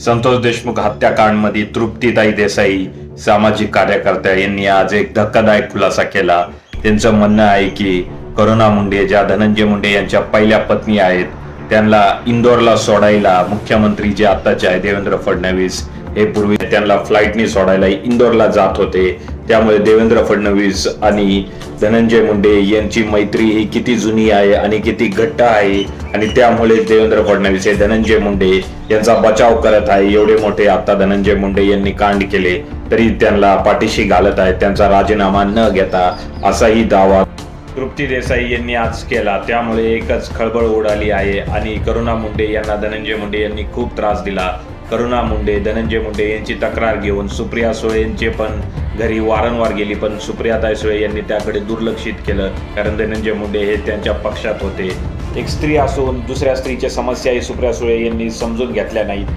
संतोष देशमुख हत्याकांडमध्ये तृप्तीताई देसाई सामाजिक कार्यकर्त्या यांनी आज एक धक्कादायक खुलासा केला. त्यांचं म्हणणं आहे की करुणा मुंडे ज्या धनंजय मुंडे यांच्या पहिल्या पत्नी आहेत त्यांना इंदोरला सोडायला मुख्यमंत्री जे आत्ताचे आहे देवेंद्र फडणवीस हे पूर्वी त्यांना फ्लाईटने सोडायला इंदोरला जात होते. त्यामुळे देवेंद्र फडणवीस आणि धनंजय मुंडे यांची मैत्री ही किती जुनी आहे आणि किती घट्ट आहे आणि त्यामुळे देवेंद्र फडणवीस हे धनंजय मुंडे यांचा बचाव करत आहे. एवढे मोठे आता धनंजय मुंडे यांनी कांड केले तरी त्यांना पाठीशी घालत आहेत. त्यांचा राजीनामा न घेता असाही दावा तृप्ती देसाई यांनी आज केला. त्यामुळे एकच खळबळ उडाली आहे आणि करुणा मुंडे यांना धनंजय मुंडे यांनी खूप त्रास दिला. करुणा मुंडे धनंजय मुंडे यांची तक्रार घेऊन सुप्रिया सुळे यांचे पण घरी वारंवार गेली पण सुप्रियाताई सुळे यांनी त्याकडे दुर्लक्षित केलं. कारण धनंजय मुंडे हे त्यांच्या पक्षात होते. एक स्त्री असून दुसऱ्या स्त्रीच्या समस्याही सुप्रिया सुळे यांनी समजून घेतल्या नाहीत.